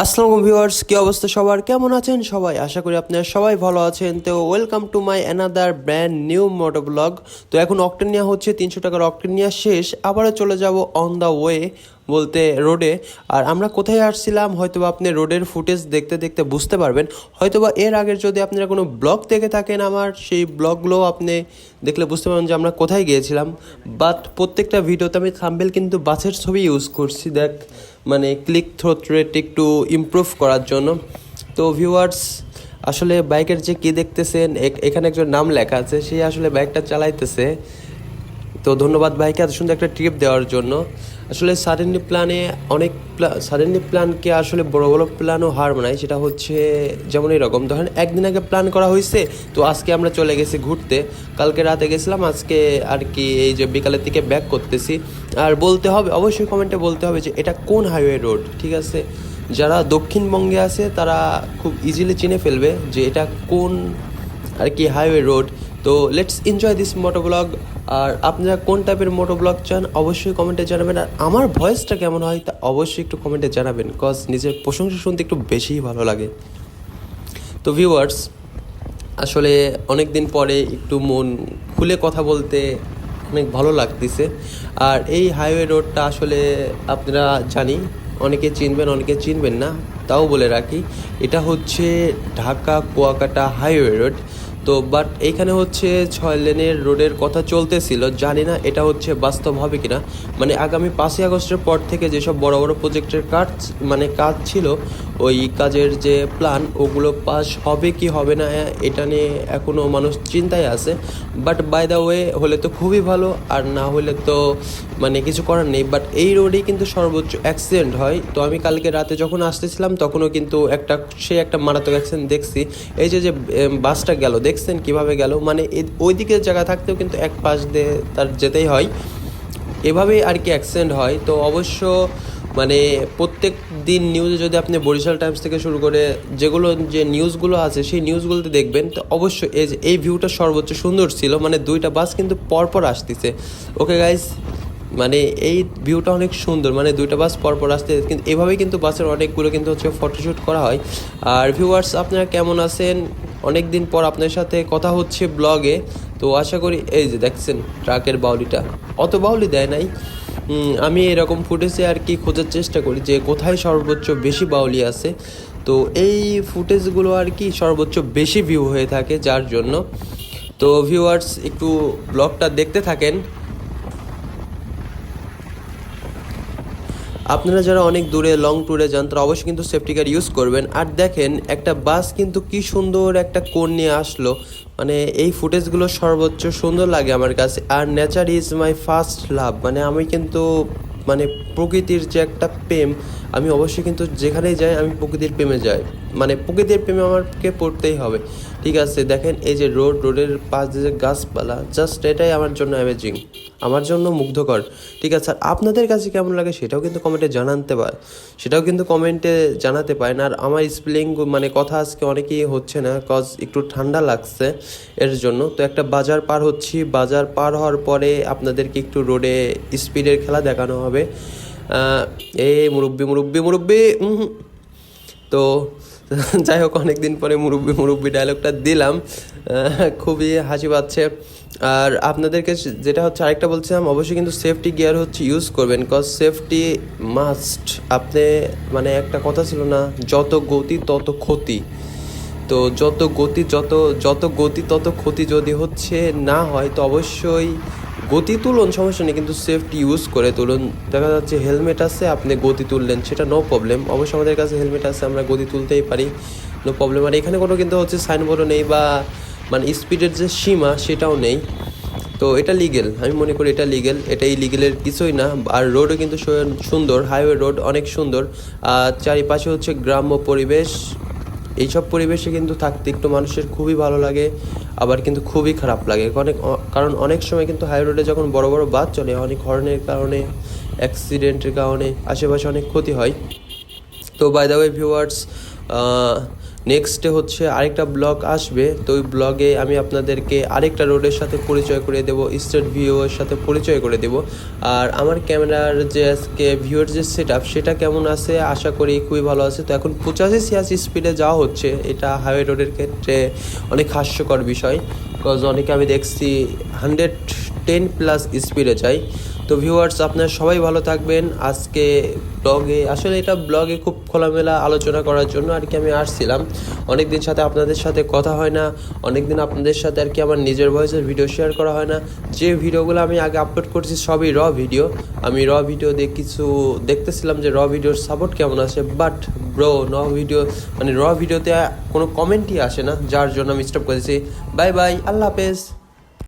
আসসালামু ভিউয়ার্স, কি অবস্থা সবার? কেমন আছেন সবাই? আশা করি আপনারা সবাই ভালো আছেন। তো welcome to my another brand new moto vlog তো এখন অক্টেনিয়া হচ্ছে, তিনশো টাকার অক্টেনিয়া শেষ। আবারও চলে যাব অন দ্য ওয়ে বলতে রোডে। আর আমরা কোথায় আসছিলাম, হয়তোবা আপনি রোডের ফুটেজ দেখতে দেখতে বুঝতে পারবেন। হয়তোবা এর আগের যদি আপনারা কোনো ব্লগ দেখে থাকেন আমার, সেই ব্লগগুলো আপনি দেখলে বুঝতে পারবেন যে আমরা কোথায় গিয়েছিলাম। বাট প্রত্যেকটা ভিডিওতে আমি থাম্বেল কিন্তু বাসের ছবি ইউজ করছি, দেখ মানে ক্লিক থ্রোট রেট একটু ইমপ্রুভ করার জন্য। তো ভিউয়ার্স আসলে বাইকের যে কি দেখতেছেন এখানে একজন নাম লেখা আছে, সে আসলে বাইকটা চালাইতেছে। তো ধন্যবাদ ভাইকে এত সুন্দর একটা ট্রিপ দেওয়ার জন্য। আসলে সাডেনলি প্ল্যানে অনেক সাডেনলি প্ল্যানকে আসলে বড় বড় প্ল্যানও হার মানায়, সেটা হচ্ছে যেমন এরকম ধরেন একদিন আগে প্ল্যান করা হয়েছে তো আজকে আমরা চলে গেছি ঘুরতে। কালকে রাতে গেছিলাম, আজকে আর কি এই যে বিকালের দিকে ব্যাক করতেছি। আর বলতে হবে, অবশ্যই কমেন্টে বলতে হবে যে এটা কোন হাইওয়ে রোড ঠিক আছে? যারা দক্ষিণবঙ্গে আছে, তারা খুব ইজিলি চিনে ফেলবে যে এটা কোন আর কি হাইওয়ে রোড তো let's enjoy this moto vlog আর আপনারা কোন টাইপের মোটো ব্লগ চান, অবশ্যই কমেন্টে জানাবেন। আর আমার ভয়েসটা কেমন হয়, তা অবশ্যই একটু কমেন্টে জানাবেন কজ নিজের প্রশংসা শুনতে একটু বেশিই ভালো লাগে। তো ভিউয়ার্স আসলে অনেক দিন পরে একটু মন খুলে কথা বলতে অনেক ভালো লাগতেছে। আর এই হাইওয়ে রোডটা আসলে আপনারা জানি, অনেকে চিনবেন অনেকে চিনবেন না, তাও বলে রাখি। এটা হচ্ছে ঢাকা কুয়াকাটা হাইওয়ে রোড তো বাট এইখানে হচ্ছে ছয় লেনের রোডের কথা চলতেছিল। জানি না এটা হচ্ছে বাস্তব হবে কিনা। মানে আগামী পাঁচই আগস্টের পর থেকে যেসব বড় বড় প্রজেক্টের কাজ মানে কাজ ছিল ওই কাজের যে প্ল্যান ওগুলো পাস হবে কি হবে না, এটা নিয়ে এখনও মানুষ চিন্তায় আছে। বাট বাই দ্য ওয়ে হলে তো খুবই ভালো, আর না হলে তো মানে কিছু করার নেই। বাট এই রোডেই কিন্তু সর্বোচ্চ অ্যাক্সিডেন্ট হয়। তো আমি কালকে রাতে যখন আসতেছিলাম, তখনও কিন্তু একটা সে একটা মারাত্মক অ্যাক্সিডেন্ট দেখছি। এই যে যে বাসটা গেল, দেখছেন কীভাবে গেল? মানে ওই দিকের জায়গা থাকতেও কিন্তু এক পাশ দিয়ে তার যেতেই হয়। এভাবেই আর কি অ্যাক্সিডেন্ট হয়। তো অবশ্য মানে প্রত্যেক দিন নিউজে যদি আপনি বরিশাল টাইমস থেকে শুরু করে যেগুলো যে নিউজগুলো আছে, সেই নিউজগুলোতে দেখবেন, তো অবশ্যই এই যে, এই ভিউটা সর্বোচ্চ সুন্দর ছিল। মানে দুইটা বাস কিন্তু পরপর আসতেছে। ওকে গাইস মানে এই ভিউটা অনেক সুন্দর। মানে দুইটা বাস পরপর আসতে কিন্তু এভাবেই কিন্তু বাসের অনেকগুলো কিন্তু হচ্ছে ফটোশ্যুট করা হয়। আর ভিউয়ার্স আপনারা কেমন আছেন? অনেক দিন পর আপনার সাথে কথা হচ্ছে ব্লগে তো আশা করি, এই যে, দেখছেন ট্রাকের বাউলিটা। অত বাউলি দেয় নাই। আমি এরকম ফুটেজে আর কি খোঁজার চেষ্টা করি যে কোথায় সর্বোচ্চ বেশি বাউলি আছে। তো এই ফুটেজগুলো আর কি সর্বোচ্চ বেশি ভিউ হয়ে থাকে যার জন্য। তো ভিউয়ার্স একটু ব্লগটা দেখতে থাকেন। আপনারা যারা অনেক দূরে লং ট্যুরে যান, তারা অবশ্যই কিন্তু সেফটি কার ইউজ করবেন। আর দেখেন, একটা বাস কিন্তু কি সুন্দর একটা কোণ নিয়ে আসলো। মানে এই ফুটেজগুলো সর্বোচ্চ সুন্দর লাগে আমার কাছে। আর nature is my first love মানে আমি কিন্তু মানে প্রকৃতির যে একটা প্রেম, আমি অবশ্যই কিন্তু যেখানেই যাই, আমি প্রকৃতির প্রেমে যাই। মানে প্রকৃতির প্রেমে আমাকে পড়তেই হবে। ঠিক আছে, দেখেন, এই যে রোড রোডের পাশ দিয়ে যে গাছপালা জাস্ট এটাই আমার জন্য অ্যামেজিং আমার জন্য মুগ্ধকর। ঠিক আছে, আর আপনাদের কাছে কেমন লাগে সেটাও কিন্তু কমেন্টে জানাতে পারে সেটাও কিন্তু কমেন্টে জানাতে পারেন। আর আমার স্পেলিং মানে কথা আজকে অনেকেই হচ্ছে না কজ একটু ঠান্ডা লাগছে এর জন্য। তো একটা বাজার পার হচ্ছি। বাজার পার হওয়ার পরে আপনাদেরকে একটু রোডে স্পিডের খেলা দেখানো হবে। এই মুরব্বি মুরব্বি মুরব্বি হুম। তো যাই হোক, অনেকদিন পরে মুরব্বি মুরব্বি ডায়লগটা দিলাম। খুবই হাসি পাচ্ছে। আর আপনাদেরকে যেটা হচ্ছে, আরেকটা বলছিলাম, অবশ্যই কিন্তু সেফটি গিয়ার হচ্ছে ইউজ করবেন কজ সেফটি মাস্ট আপনি মানে একটা কথা ছিল না, যত গতি তত ক্ষতি। তো যত গতি, যত যত গতি তত ক্ষতি যদি হচ্ছে না হয়, তো অবশ্যই গতি তুলুন, সমস্যা নেই, কিন্তু সেফটি ইউজ করে তুলুন। দেখা যাচ্ছে হেলমেট আছে, আপনি গতি তুললেন, সেটা নো প্রবলেম অবশ্যই আমাদের কাছে হেলমেট আছে, আমরা গতি তুলতেই পারি নো প্রবলেম আর এখানে কোনো কিন্তু হচ্ছে সাইনবোর্ডও নেই বা মানে স্পিডের যে সীমা, সেটাও নেই। তো এটা লিগেল আমি মনে করি এটা লিগেল এটা ইলিগেলের কিছুই না। আর রোডও কিন্তু সুন্দর হাইওয়ে রোড অনেক সুন্দর। আর চারিপাশে হচ্ছে গ্রাম্য পরিবেশ এইসব পরিবেশে কিন্তু থাকতে একটু মানুষের খুবই ভালো লাগে, আবার কিন্তু খুবই খারাপ লাগে। অনেক কারণ অনেক সময় কিন্তু হাই রোডে যখন বড় বড় বাস চলে, অনেক হর্নের কারণে অ্যাক্সিডেন্টের কারণে, আশেপাশে অনেক ক্ষতি হয়। তো বাই দ্য ওয়ে ভিউয়ার্স নেক্সটে হচ্ছে আরেকটা ব্লগ আসবে। তো ওই ব্লগে আমি আপনাদেরকে আরেকটা রোডের সাথে পরিচয় করে দেব স্টেট ভিউ এর সাথে পরিচয় করে দেব। আর আমার ক্যামেরার যে আজকে ভিউয়ের যে সেট সেটা কেমন আছে? আশা করি খুবই ভালো আছে। তো এখন পঁচাশি ছিয়াশি স্পিডে যাওয়া হচ্ছে। এটা হাইওয়ে রোডের ক্ষেত্রে অনেক হাস্যকর বিষয়। বিকজ অনেকে আমি দেখছি হান্ড্রেড টেন প্লাস স্পিডে যাই তো ভিউয়ার্স আপনারা সবাই ভালো থাকবেন। আজকে ব্লগে আসলে এটা ব্লগে খুব খোলামেলা আলোচনা করার জন্য আর কি আমি আসছিলাম। অনেক দিন সাথে আপনাদের সাথে কথা হয় না অনেক দিন আপনাদের সাথে আর কি আমার নিজের ভয়েসের ভিডিও শেয়ার করা হয় না। যে ভিডিওগুলো আমি আগে আপলোড করছি, সবই র ভিডিও আমি র ভিডিও দিয়ে কিছু দেখতেছিলাম যে র ভিডিওর সাপোর্ট কেমন আছে বাট ব্রো ন ভিডিও মানে র ভিডিওতে কোনো কমেন্টই আসে না, যার জন্য আমি স্টপ করেছি। বাই বাই আল্লাহ হাফেজ।